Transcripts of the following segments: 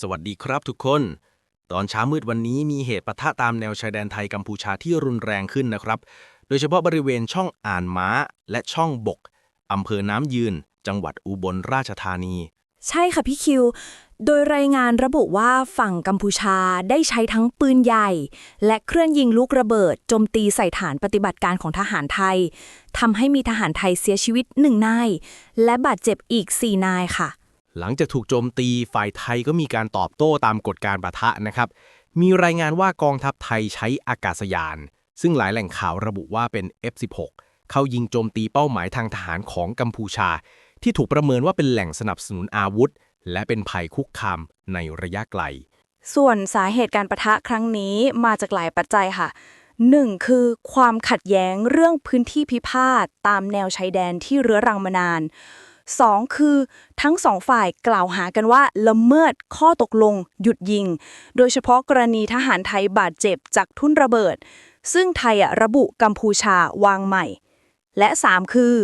สวัสดีครับทุกคน ตอนเช้ามืดวันนี้มีเหตุปะทะตามแนวชายแดนไทยกัมพูชาที่รุนแรงขึ้นนะครับ โดยเฉพาะบริเวณช่องอ่านม้าและช่องบกอำเภอน้ำยืน จังหวัดอุบลราชธานี ใช่ค่ะพี่คิว โดยรายงานระบุว่าฝั่งกัมพูชาได้ใช้ทั้งปืนใหญ่ และเครื่องยิงลูกระเบิดโจมตีใส่ฐานปฏิบัติการของทหารไทยทำให้มีทหารไทยเสียชีวิตหนึ่งนายและบาดเจ็บอีก4นายค่ะ หลังจากถูกโจมตีฝ่ายไทยก็มีการตอบโต้ตามกฎการประทะนะครับ มีรายงานว่ากองทัพไทยใช้อากาศยาน ซึ่งหลายแหล่งข่าวระบุว่าเป็น F16 เข้ายิงโจมตีเป้าหมายทางทหารของกัมพูชา ที่ถูกประเมินว่าเป็นแหล่งสนับสนุนอาวุธ และเป็นภัยคุกคามในระยะไกล ส่วนสาเหตุการประทะครั้งนี้มาจากหลายปัจจัยค่ะ 1. คือความขัดแย้งเรื่องพื้นที่พิพาทตามแนวชายแดนที่เรื้อรังมานาน 2. คือทั้งสองฝ่ายกล่าวหากันว่าละเมิดข้อตกลง หยุดยิง โดยเฉพาะกรณีทหารไทยบาดเจ็บจากทุ่นระเบิด ซึ่งไทยระบุกัมพูชาวางใหม่ และ 3 คือ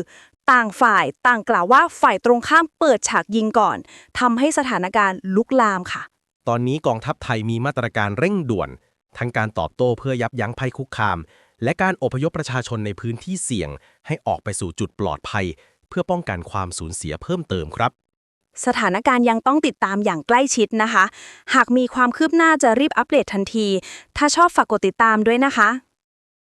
ต่างฝ่ายต่างกล่าวว่าฝ่ายตรงข้ามเปิดฉากยิงก่อนทำให้สถานการณ์ลุกลามค่ะ ตอนนี้กองทัพไทยมีมาตรการเร่งด่วน ทั้งการตอบโต้เพื่อยับยั้งภัยคุกคามและการอพยพประชาชนในพื้นที่เสี่ยงให้ออกไปสู่จุดปลอดภัย เพื่อป้องกันความสูญเสียเพิ่มเติมครับ สถานการณ์ยังต้องติดตามอย่างใกล้ชิดนะคะ หากมีความคืบหน้าจะรีบอัปเดตทันที ถ้าชอบฝากกดติดตามด้วยนะคะ